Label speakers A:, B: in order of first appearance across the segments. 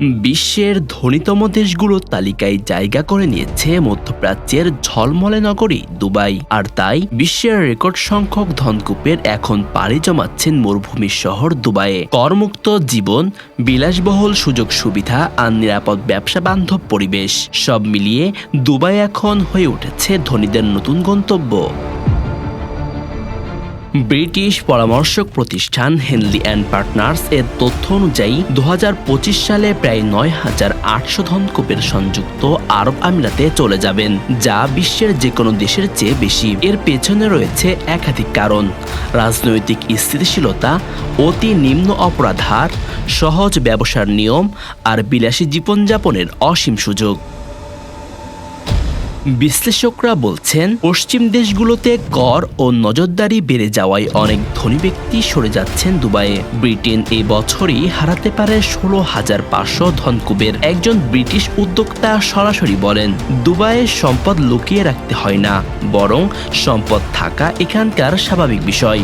A: বিশ্বের ধনীতম দেশগুলোর তালিকায় জায়গা করে নিয়েছে মধ্যপ্রাচ্যের ঝলমলে নগরী দুবাই। আর তাই বিশ্বের রেকর্ড সংখ্যক ধনকূপের এখন পাড়ি জমাচ্ছেন মরুভূমির শহর দুবাইয়ে। করমুক্ত জীবন, বিলাসবহুল সুযোগ সুবিধা আর নিরাপদ ব্যবসা বান্ধব পরিবেশ সব মিলিয়ে দুবাই এখন হয়ে উঠেছে ধনীদের নতুন গন্তব্য। ব্রিটিশ পরামর্শক প্রতিষ্ঠান হেনলি অ্যান্ড পার্টনার্স এর তথ্য অনুযায়ী দু হাজার পঁচিশ সালে প্রায় নয় হাজার আটশো ধনকূপের সংযুক্ত আরব আমিরাতে চলে যাবেন, যা বিশ্বের যে কোনো দেশের চেয়ে বেশি। এর পেছনে রয়েছে একাধিক কারণ। রাজনৈতিক স্থিতিশীলতা, অতি নিম্ন অপরাধ হার সহজ ব্যবসার নিয়ম, আর বিলাসী জীবনযাপনের অসীম সুযোগ। বিশ্লেষকরা বলছেন, পশ্চিম দেশগুলোতে কর ও নজরদারি বেড়ে যাওয়ায় অনেক ধনী ব্যক্তি সরে যাচ্ছেন দুবাইয়ে। ব্রিটেন এই বছরই হারাতে পারে ষোলো হাজার পাঁচশো ধনকুবের। একজন ব্রিটিশ উদ্যোক্তা সরাসরি বলেন, দুবাইয়ে সম্পদ লুকিয়ে রাখতে হয় না, বরং সম্পদ থাকা এখানকার স্বাভাবিক বিষয়।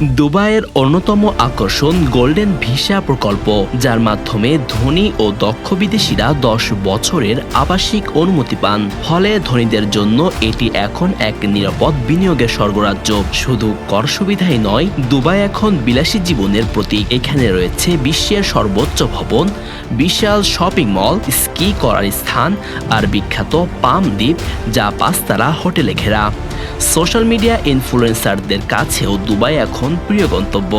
A: দুবাইয়ের অন্যতম আকর্ষণ গোল্ডেন ভিসা প্রকল্প, যার মাধ্যমে ধনী ও দক্ষ বিদেশিরা দশ বছরের আবাসিক অনুমতি পান। ফলে ধনীদের জন্য এটি এখন এক নিরাপদ বিনিয়োগের স্বর্গরাজ্য। শুধু কর সুবিধাই নয়, দুবাই এখন বিলাসী জীবনের প্রতীক। এখানে রয়েছে বিশ্বের সর্বোচ্চ ভবন, বিশাল শপিং মল, স্কি করার স্থান আর বিখ্যাত পাম দ্বীপ, যা পাঁচতারা হোটেলে ঘেরা। সোশ্যাল মিডিয়া ইনফ্লুয়েন্সারদের কাছেও দুবাই এখন প্রিয় গন্তব্য।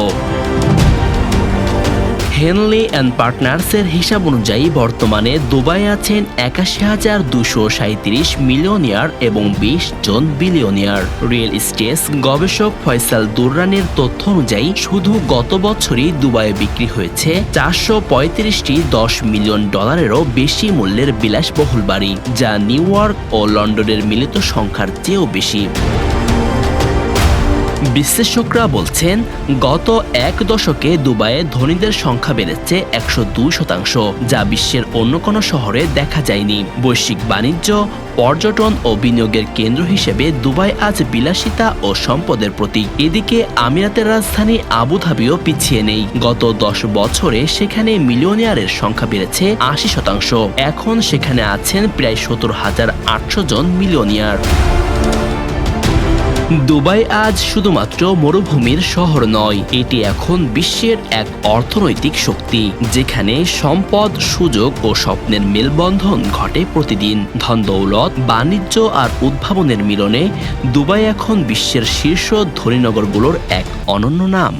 A: হেনলি অ্যান্ড পার্টনার্সের হিসাব অনুযায়ী বর্তমানে দুবাই আছেন একাশি হাজার দুশো সাঁত্রিশ মিলিয়নিয়ার এবং বিশ জন বিলিয়নিয়ার। রিয়েল স্টেট গবেষক ফয়সাল দুররানের তথ্য অনুযায়ী শুধু গত বছরই দুবাইয়ে বিক্রি হয়েছে চারশো পঁয়ত্রিশটি দশ মিলিয়ন ডলারেরও বেশি মূল্যের বিলাসবহুল বাড়ি, যা নিউ ইয়র্ক ও লন্ডনের মিলিত সংখ্যার চেয়েও বেশি। বিশ্লেষকরা বলছেন, গত এক দশকে দুবাইয়ে ধনীদের সংখ্যা বেড়েছে একশো দুই শতাংশ, যা বিশ্বের অন্য কোনো শহরে দেখা যায়নি। বৈশ্বিক বাণিজ্য, পর্যটন ও বিনিয়োগের কেন্দ্র হিসেবে দুবাই আজ বিলাসিতা ও সম্পদের প্রতীক। এদিকে আমিরাতের রাজধানী আবুধাবিও পিছিয়ে নেই। গত দশ বছরে সেখানে মিলিয়নিয়ারের সংখ্যা বেড়েছে আশি শতাংশ। এখন সেখানে আছেন প্রায় সত্তর হাজার আটশো জন মিলিয়নিয়ার। দুবাই আজ শুধুমাত্র মরুভূমির শহর নয়, এটি এখন বিশ্বের এক অর্থনৈতিক শক্তি, যেখানে সম্পদ, সুযোগ ও স্বপ্নের মেলবন্ধন ঘটে প্রতিদিন। ধন দৌলত, বাণিজ্য আর উদ্ভাবনের মিলনে দুবাই এখন বিশ্বের শীর্ষ ধনীনগরগুলোর এক অনন্য নাম।